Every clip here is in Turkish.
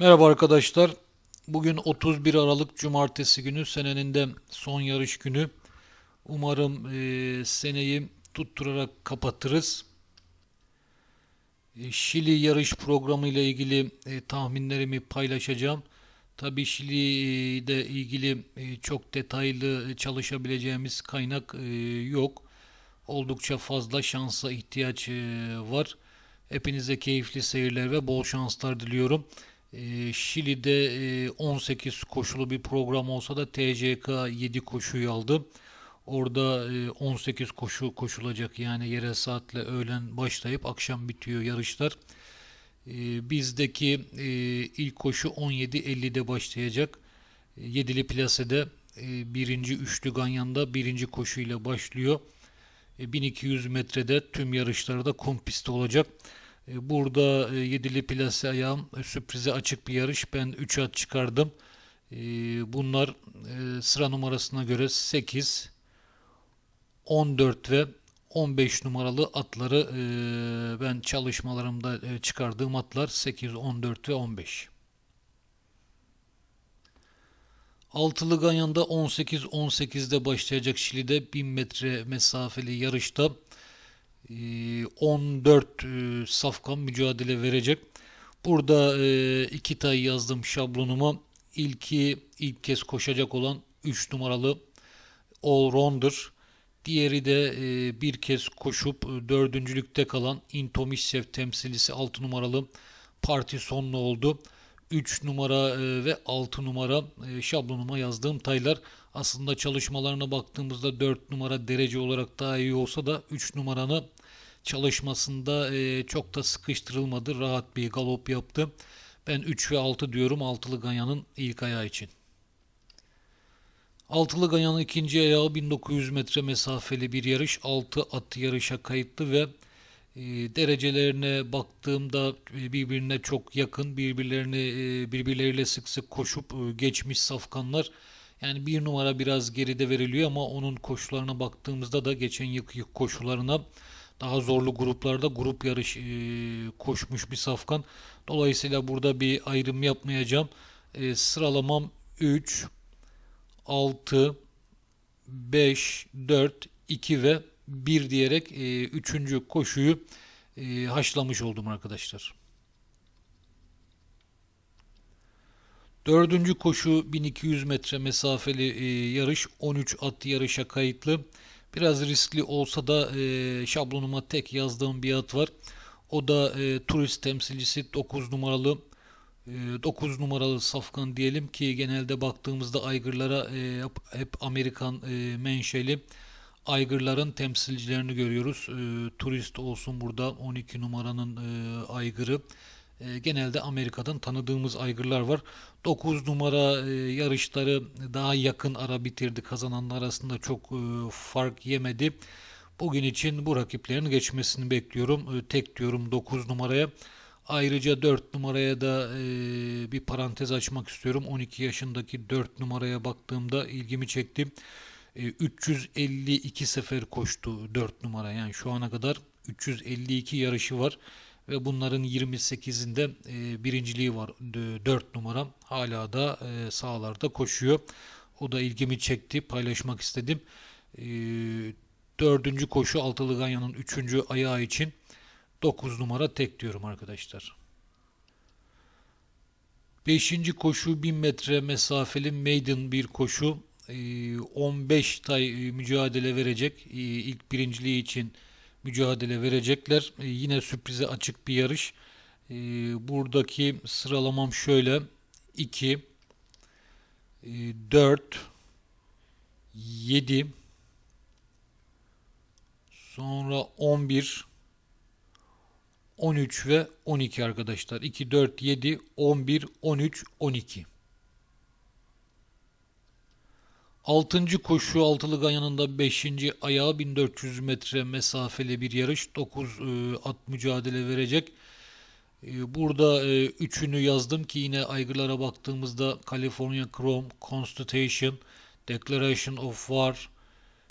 Merhaba arkadaşlar. Bugün 31 Aralık Cumartesi günü senenin de son yarış günü. Umarım e, seneyi tutturarak kapatırız. E, Şili yarış programı ile ilgili e, tahminlerimi paylaşacağım. Tabii Şili ile ilgili e, çok detaylı çalışabileceğimiz kaynak e, yok. Oldukça fazla şansa ihtiyaç e, var. Hepinize keyifli seyirler ve bol şanslar diliyorum. E, Şili'de e, 18 koşulu bir program olsa da TCK 7 koşuyu aldı. Orada e, 18 koşu koşulacak yani yerel saatle öğlen başlayıp akşam bitiyor yarışlar. E, bizdeki e, ilk koşu 17.50'de başlayacak. E, Yedili plasede e, birinci üçlü Ganyan'da birinci koşuyla başlıyor. E, 1200 metrede tüm yarışlarda kum pisti olacak. E, Burada e, yedili plase ayağım e, sürprize açık bir yarış. Ben 3 at çıkardım. Bunlar sıra numarasına göre 8, 14 ve 15 numaralı atları ben çalışmalarımda çıkardığım atlar 8, 14 ve 15. Altılı Ganyan'da 18-18'de başlayacak Şili'de 1000 metre mesafeli yarışta 14 e, safkan mücadele verecek. Burada e, iki tay yazdım şablonuma. İlki ilk kez koşacak olan 3 numaralı Allrounder. Diğeri de e, bir kez koşup dördüncülükte kalan Intomissev temsilcisi 6 numaralı Parti sonlu oldu. 3 numara ve 6 numara şablonuma yazdığım taylar. Aslında çalışmalarına baktığımızda 4 numara derece olarak daha iyi olsa da 3 numaranı çalışmasında e, çok da sıkıştırılmadı. Rahat bir galop yaptı. Ben 3 ve 6 diyorum Altılı Ganyan'ın ilk ayağı için. Altılı Ganyan'ın ikinci ayağı 1900 metre mesafeli bir yarış. 6 at yarışa kayıtlı ve e, derecelerine baktığımda e, birbirine çok yakın, birbirlerini e, birbirleriyle sık sık koşup geçmiş safkanlar. Yani bir numara biraz geride veriliyor ama onun koşularına baktığımızda da geçen yılki koşularına daha zorlu gruplarda grup yarış e, koşmuş bir safkan. Dolayısıyla burada bir ayrım yapmayacağım. E, sıralamam 3, 6, 5, 4, 2 ve 1 diyerek e, üçüncü koşuyu e, haşlamış oldum arkadaşlar. Dördüncü koşu 1200 metre mesafeli e, yarış 13 at yarışa kayıtlı. Biraz riskli olsa da e, şablonuma tek yazdığım bir at var. O da e, turist temsilcisi 9 numaralı e, 9 numaralı safkan diyelim ki genelde baktığımızda aygırlara e, hep, Amerikan e, menşeli aygırların temsilcilerini görüyoruz. E, turist olsun burada 12 numaranın e, aygırı. E, genelde Amerika'dan tanıdığımız aygırlar var. 9 numara e, yarışları daha yakın ara bitirdi. Kazananlar arasında çok e, fark yemedi. Bugün için bu rakiplerin geçmesini bekliyorum. E, tek diyorum 9 numaraya. Ayrıca 4 numaraya da bir parantez açmak istiyorum. 12 yaşındaki 4 numaraya baktığımda ilgimi çekti. E, 352 sefer koştu 4 numara. Yani şu ana kadar 352 yarışı var ve bunların 28'inde e, birinciliği var 4 numara. Hala da e, sahalarda koşuyor. O da ilgimi çekti. Paylaşmak istedim. E, dördüncü koşu Altılı Ganyan'ın üçüncü ayağı için 9 numara tek diyorum arkadaşlar. Beşinci koşu 1000 metre mesafeli maiden bir koşu. E, 15 tay e, mücadele verecek. E, ilk birinciliği için mücadele verecekler. E, yine sürprize açık bir yarış. E, buradaki sıralamam şöyle. 2 e, 4 7 sonra 11 13 ve 12 arkadaşlar. 2, 4, 7, 11, 13, 12. Altıncı koşu Altılı Ganyan'ın 5. ayağı 1400 metre mesafeli bir yarış. 9 e, at mücadele verecek. E, burada e, üçünü yazdım ki yine aygırlara baktığımızda California Chrome, Constitution, Declaration of War,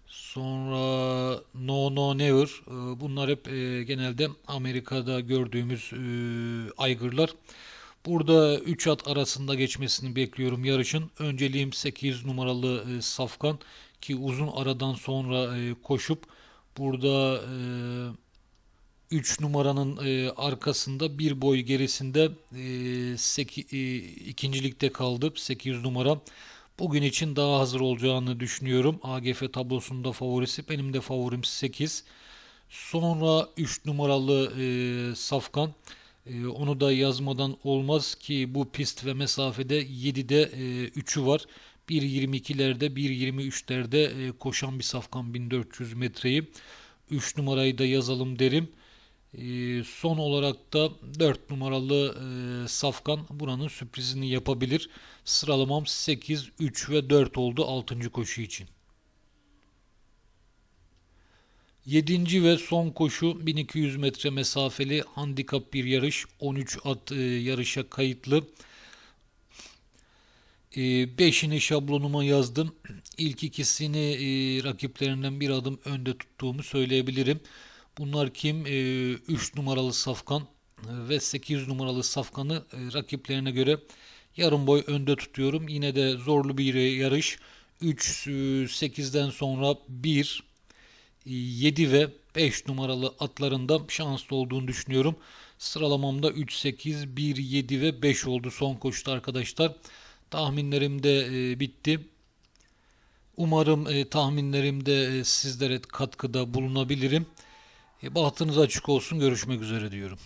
sonra No No Never. E, bunlar hep e, genelde Amerika'da gördüğümüz e, aygırlar. Burada 3 at arasında geçmesini bekliyorum yarışın. Önceliğim 8 numaralı e, Safkan ki uzun aradan sonra e, koşup burada e, 3 numaranın e, arkasında bir boy gerisinde e, seki, e, ikincilikte kaldı 800 numara. Bugün için daha hazır olacağını düşünüyorum. AGF tablosunda favorisi. Benim de favorim 8. Sonra 3 numaralı e, Safkan. E, onu da yazmadan olmaz ki bu pist ve mesafede 7'de e, 3'ü var. 1.22'lerde 1.23'lerde e, koşan bir Safkan 1400 metreyi. 3 numarayı da yazalım derim. E, son olarak da 4 numaralı e, Safkan buranın sürprizini yapabilir. Sıralamam 8, 3 ve 4 oldu 6. koşu için. 7. ve son koşu 1200 metre mesafeli handikap bir yarış. 13 at e, yarışa kayıtlı. 5'ini şablonuma yazdım. İlk ikisini e, rakiplerinden bir adım önde tuttuğumu söyleyebilirim. Bunlar kim? 3 numaralı Safkan ve 8 numaralı Safkan'ı e, rakiplerine göre yarım boy önde tutuyorum. Yine de zorlu bir yarış. 3 8'den sonra 1 7 ve 5 numaralı atlarında şanslı olduğunu düşünüyorum. Sıralamamda 3 8 1 7 ve 5 oldu son koşuda arkadaşlar. Tahminlerim de e, bitti. Umarım e, tahminlerimde e, sizlere katkıda bulunabilirim. E, bahtınız açık olsun. Görüşmek üzere diyorum.